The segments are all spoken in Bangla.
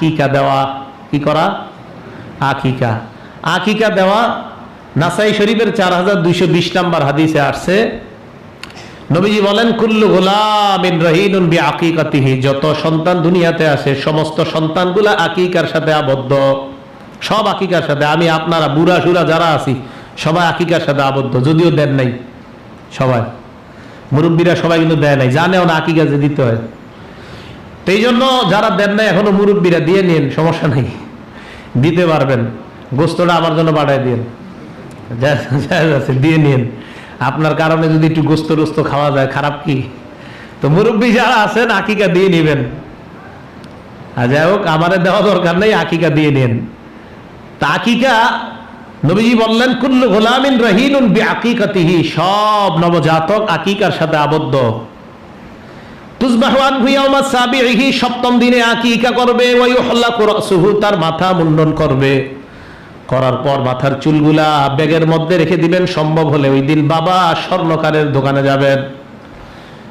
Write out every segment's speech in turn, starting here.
আকিকা দেওয়া কি করা? আকিকা। আকিকা দেওয়া নাসাই শরীফের চার হাজার দুইশো বিশ নাম্বার হাদিসে আসছে। নবীজি বলেন, কুল্লু গোলামিন রহিনুন বি আকিকাতিহি যত সন্তান দুনিয়াতে আসে, সমস্ত সন্তানগুলা আকিকার সাথে আবদ্ধ। সব আকিকার সাথে। আমি, আপনারা বুড়া সুরা যারা আছি, সবাই আকিকার সাথে আবদ্ধ। যদিও দেন নাই, সবাই। মুরব্বীরা সবাই কিন্তু দেয় নাই। জানেও না আকিকা যে দিতে হয়। তো জন্য যারা দেন না এখনও মুরব্বীরা দিয়ে নিন সমস্যা নেই। দিতে পারবেন। গোস্তটা আমার জন্য বাড়াই দিন দিয়ে নিন আপনার কারণে যদি একটু গোস্ত রোস্ত খাওয়া যায়, খারাপ কি? তো মুরব্বী যারা আছেন, আকিকা দিয়ে নিবেন। আর যাই হোক আমাদের দেওয়া দরকার নেই, আকিকা দিয়ে নিন তা আকিকা, নবীজি বললেন, কুল্লু গোলামিন আকিকাতিহি সব নবজাতক আকিকার সাথে আবদ্ধ। সপ্তম দিনে আকিকা করবে তার মাথা মুন্ডন করবে। করার পর মাথার চুলগুলা ব্যাগের মধ্যে রেখে দিবেন, সম্ভব হলে ওই দিন বাবা স্বর্ণকারের দোকানে যাবেন।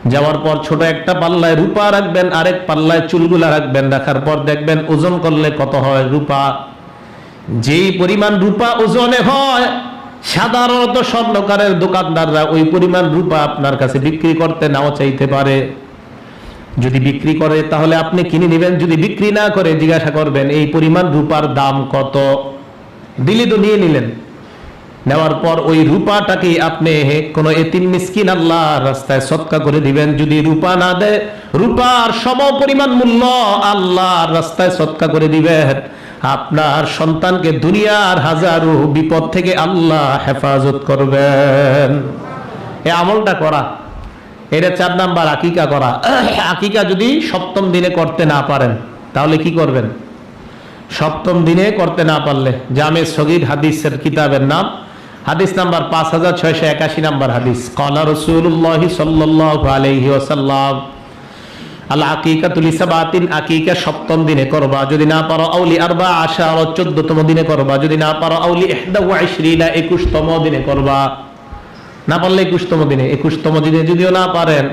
যাওয়ার পর ছোট একটা পাল্লায় রূপা রাখবেন, আরেক পাল্লায় চুলগুলা রাখবেন, রাখার পর দেখবেন ওজন করলে কত হয় রূপা। যেই পরিমাণ রূপা ওজনে হয়, সাধারণত স্বর্ণকারের দোকানদাররা ওই পরিমাণ রূপা আপনার কাছে বিক্রি করতে নাও চাইতে পারে। যদি বিক্রি করে, তাহলে আপনি কিনে নেবেন। যদি বিক্রি না করে, জিজ্ঞাসা করবেন, এই পরিমাণ রূপার দাম কত? দিলি তো নিয়ে নিলেন। নেওয়ার পর ওই রূপাটাকে আপনি কোনো এতিম মিসকিন আল্লাহ রাস্তায় সৎকা করে দিবেন। যদি রূপা না দেয়, রূপার সম পরিমাণ মূল্য আল্লাহ রাস্তায় সৎকা করে দিবেন। আপনার সন্তানকে দুনিয়ার হাজারো বিপদ থেকে আল্লাহ হেফাজত করবেন। এ আমলটা করা। এটা চার নাম্বার আকিকা করা। আকিকা যদি সপ্তম দিনে করতে না পারেন, তাহলে কি করবেন? সপ্তম দিনে করতে না পারলে, জামে সগির হাদিসের কিতাবের নাম, হাদিস নাম্বার পাঁচ হাজার ছয়শো একাশি নাম্বার হাদিস। কলা রসুল্লাহ সাল্লাহ আলহি ওসাল্লাম আল আকিকাতুল ইসাবাতিন, আকিকা সপ্তম দিনে করবা যদি না পারো, আউলি আরবা আশা চোদ্দতম দিনে করবা যদি না পারো, আউলি ইহদা ওয়া ইশরিনা একুশতম দিনে করবা। না পারলে একুশতম দিনে একুশতম দিনে যদিও না পারেন,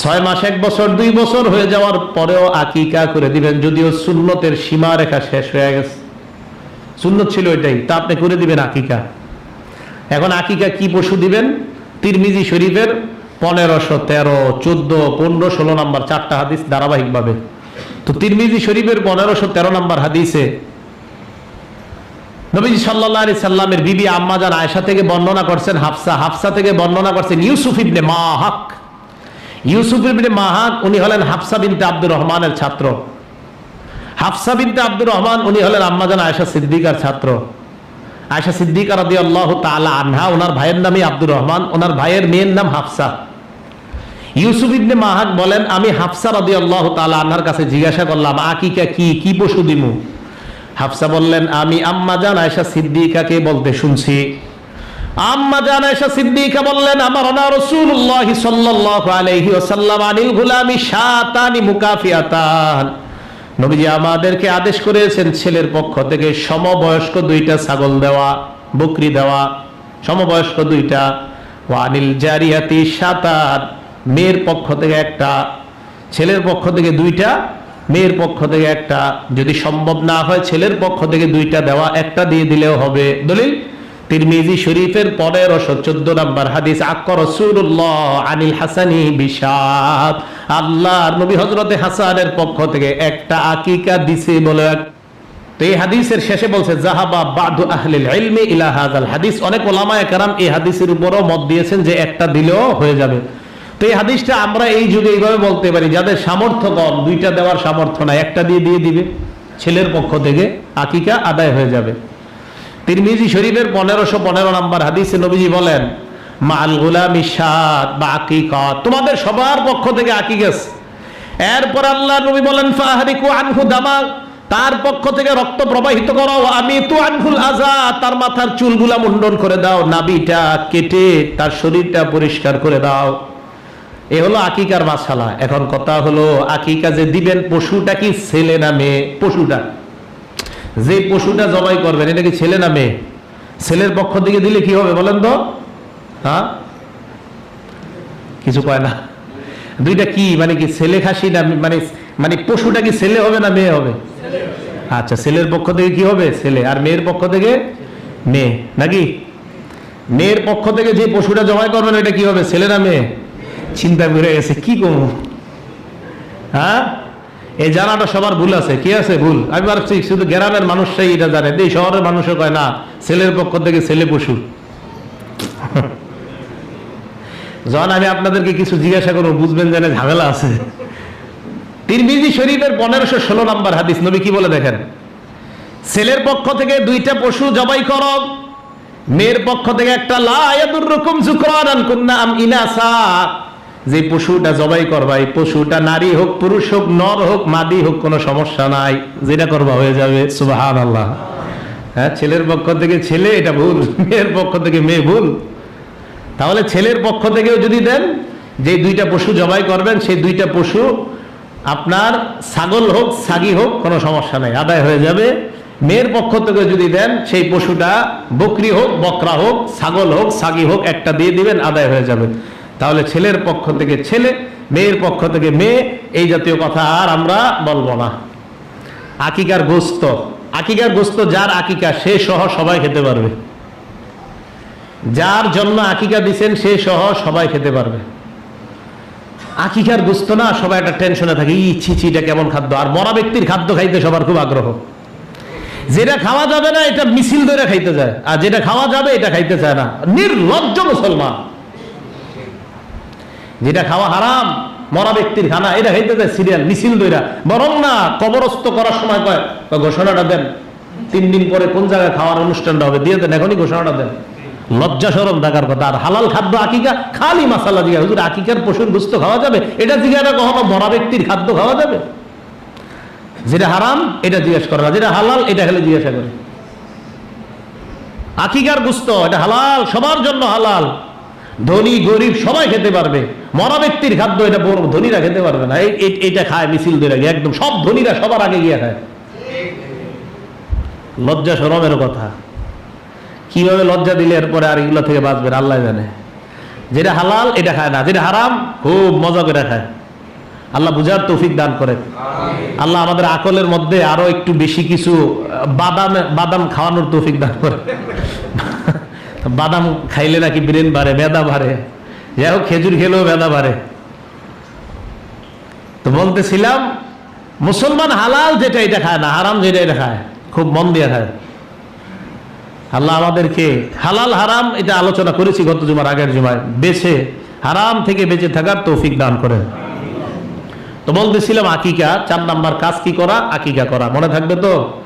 ছয় মাস, এক বছর, দুই বছর হয়ে যাওয়ার পরেও আকিকা করে দিবেন, যদিও সুন্নতের সীমা রেখা শেষ হয়ে গেছে। সুন্নত ছিল এটাই, তা আপনি করে দিবেন আকিকা। এখন আকিকা কি পশু দিবেন? তিরমিজি শরীফের পনেরোশো তেরো, চোদ্দ, পনেরো, ষোলো নাম্বার, চারটা হাদিস ধারাবাহিকভাবে। তো তিরমিজি শরীফের পনেরোশো তেরো নাম্বার হাদিসে নবীজি সাল্লাহ আলি সাল্লামের বিবি আম্মাজান আয়সা থেকে বর্ণনা করছেন হাফসা। হাফসা থেকে বর্ণনা করছেন ইউসুফ ইবনে মাহাক। ইউসুফ ইবনে মাহাক, উনি হলেন হাফসা বিনতে আব্দুর রহমানের ছাত্র। হাফসা বিনতে আব্দুর রহমান, উনি হলেন আম্মাজান আয়সা সিদ্দিকার ছাত্র। আয়সা সিদ্দিকা রাদি আল্লাহ তালা আনহা ওনার ভাইয়ের নামই আব্দুর রহমান ওনার ভাইয়ের মেয়ের নাম হাফসা। ইউসুফ ইবনে মাহাক বলেন, আমি হাফসা রাদি আল্লাহ তালা আনহার কাছে জিজ্ঞাসা করলাম, আকিকা কি কি পশু দিমু? হাফসা বললেন, আমি আম্মা জান আয়সা সিদ্দিকাকে বলতে শুনছি। আম্মা জান আয়সা সিদ্দিকা বললেন, আমার না রাসূলুল্লাহ সাল্লাল্লাহু আলাইহি ওয়াসাল্লাম আনিল গুলামি শাতানি মুকাফিয়াতান। নবীজি আমাদেরকে আদেশ করেছেন, ছেলের পক্ষ থেকে সমবয়স্ক দুইটা ছাগল দেওয়া, বকরি দেওয়া, সমবয়স্ক দুইটা। ওয়ানিল জারিয়াতি সাতার মেয়ের পক্ষ থেকে একটা, ছেলের পক্ষ থেকে দুইটা মেয়ের পক্ষ থেকে একটা, যদি সম্ভব না হয় ছেলের পক্ষ থেকে দুইটা দেওয়া, একটা দিয়ে দিলেও হবে। দলিল, তিরমিজি শরীফের পনেরোশো চোদ্দ নাম্বার হাদিস আকর আনিল হাসানি বিশাদ। আল্লাহ নবী হজরতে হাসানের পক্ষ থেকে একটা আকিকা দিছে বলে তো এই হাদিসের শেষে বলছে জাহাবা বাদু আহলিল ইলা হাযাল হাদিস। অনেক ওলামায়ে কেরাম এই হাদিসের উপরও মত দিয়েছেন যে একটা দিলেও হয়ে যাবে। তো এই হাদিসটা আমরা এই যুগে এইভাবে বলতে পারি, যাদের সামর্থ্য কম, দুইটা দেওয়ার সামর্থ্য নাই, একটা দিয়ে দিয়ে দিবে, ছেলের পক্ষ থেকে আকিকা আদায় হয়ে যাবে। তিরমিজি শরীফের পনেরোশো পনেরো নাম্বার হাদিসে নবীজি বলেন মাল বা আকিকা। তোমাদের সবার পক্ষ থেকে আকি গেছে এরপর আল্লাহ নবী বলেন, ফাহারিকু আনহু দামা তার পক্ষ থেকে রক্ত প্রবাহিত করো আমি তু আনহুল আজা তার মাথার চুলগুলা মুন্ডন করে দাও নাবিটা কেটে তার শরীরটা পরিষ্কার করে দাও। এ হলো আকিকার মাসালা এখন কথা হলো, আকিকা যে দিবেন পশুটা কি ছেলে না মেয়ে? পশুটা। যে পশুটা জবাই করবেন, এটা কি ছেলে না মেয়ে? ছেলের পক্ষ থেকে দিলে কি হবে বলেন তো? হ্যাঁ? কিছু কয় না। দুইটা কি? মানে কি ছেলে খাসি না মানে মানে পশুটা কি ছেলে হবে না মেয়ে হবে? আচ্ছা ছেলের পক্ষ থেকে কি হবে? ছেলে। আর মেয়ের পক্ষ থেকে? মেয়ে। নাকি? মেয়ের পক্ষ থেকে যে পশুটা জবাই করবেন, এটা কি হবে? ছেলে না মেয়ে? চিন্তা করে গেছে, কি করব? হ্যাঁ? এই জানাটা সবার ভুল আছে। কি আছে ভুল? আমি ভাবছি, শুধু গ্রামের মানুষটাই এটা জানে। এই শহরের মানুষও কয়, না, ছেলের পক্ষ থেকে ছেলে পশু। যখন আমি আপনাদেরকে কিছু জিজ্ঞাসা করব, বুঝবেন জানে ঝামেলা আছে। তিরমিজি শরীফের পনেরোশো ষোলো নম্বর হাদিস, নবী কি বলে দেখেন? ছেলের পক্ষ থেকে দুইটা পশু জবাই কর, মেয়ের পক্ষ থেকে একটা লায়াদুর রকম জুকরান কুন্না ইনাসা। যে পশুটা জবাই করবা, এই পশুটা নারী হোক, পুরুষ হোক, নর হোক, মাদি হোক, কোনো সমস্যা নাই। যেটা করবা হয়ে যাবে সুবাহান আল্লাহ হ্যাঁ ছেলের পক্ষ থেকে ছেলে, এটা ভুল। মেয়ের পক্ষ থেকে মেয়ে ভুল। তাহলে ছেলের পক্ষ থেকেও যদি দেন, যে দুইটা পশু জবাই করবেন, সেই দুইটা পশু আপনার ছাগল হোক, ছাগি হোক, কোনো সমস্যা নাই, আদায় হয়ে যাবে। মেয়ের পক্ষ থেকে যদি দেন, সেই পশুটা বকরি হোক, বকরা হোক, ছাগল হোক, ছাগি হোক, একটা দিয়ে দিবেন, আদায় হয়ে যাবে। তাহলে ছেলের পক্ষ থেকে ছেলে মেয়ের পক্ষ থেকে মেয়ে এই জাতীয় কথা আর আমরা বলব না। আকিকার গোস্ত আকিকার গোস্ত যার আকিকা সে সহ সবাই খেতে পারবে। যার জন্য আকিকা দিছেন সে সহ সবাই খেতে পারবে। আকিকার গোস্ত না সবাই একটা টেনশনে থাকে ই ছি ছি, এটা কেমন খাদ্য? আর মরা ব্যক্তির খাদ্য খাইতে সবার খুব আগ্রহ। যেটা খাওয়া যাবে না এটা মিছিল ধরে খাইতে যায় আর যেটা খাওয়া যাবে এটা খাইতে চায় না। নির্লজ্জ মুসলমান। যেটা খাওয়া হারাম, মরা ব্যক্তির খানা, এটা খাইতে যায় সিরিয়াল মিছিল দইরা। বরং না, কবরস্থ করার সময় কয় ঘোষণাটা দেন। তিন দিন পরে কোন জায়গায় খাওয়ার অনুষ্ঠানটা হবে? দিয়ে দেন, এখনই ঘোষণাটা দেন। লজ্জা সরম থাকার কথা। আর হালাল খাদ্য আকিকা, খালি মাসালা জিগা। হুজুর, আকিকার পশুর গুস্ত খাওয়া যাবে? এটা জিজ্ঞাসা কখনো মরা ব্যক্তির খাদ্য খাওয়া যাবে? যেটা হারাম, এটা জিজ্ঞেস করে না। যেটা হালাল, এটা খালি জিজ্ঞাসা করে। আকিকার গুস্ত, এটা হালাল, সবার জন্য হালাল। ধনী, গরিব সবাই খেতে পারবে। মরা ব্যক্তির খাদ্য এটা বড়, ধনীরা খেতে পারবে না। এটা খায় মিছিল ধরে গিয়ে একদম। সব ধনীরা সবার আগে গিয়ে খায়। লজ্জা সরমের কথা। কীভাবে লজ্জা দিলে এরপরে আর এগুলো থেকে বাঁচবেন আল্লাহ জানে। যেটা হালাল, এটা খায় না। যেটা হারাম, খুব মজা করে খায়। আল্লাহ বুঝার তৌফিক দান করে আল্লাহ আমাদের আকলের মধ্যে আরও একটু বেশি কিছু বাদাম বাদাম খাওয়ানোর তৌফিক দান করে বাদাম খাইলে নাকি ব্রেন বাড়ে বেদা বাড়ে। যাই হোক, খেজুর খেলেও বেদা বাড়ে। তো বলতেছিলাম, মুসলমান হালাল যেটা এটা খায় না, হারাম যেটা এটা খায়, খুব মন দিয়ে খায়। আল্লাহ আমাদেরকে হালাল, হারাম এটা আলোচনা করেছি গত জুমার, আগের জুমায়। বেছে, হারাম থেকে বেঁচে থাকার তৌফিক দান করেন। তো বলতেছিলাম, আকিকা, চার নাম্বার কাজ কি করা, আকিকা করা। মনে থাকবে তো?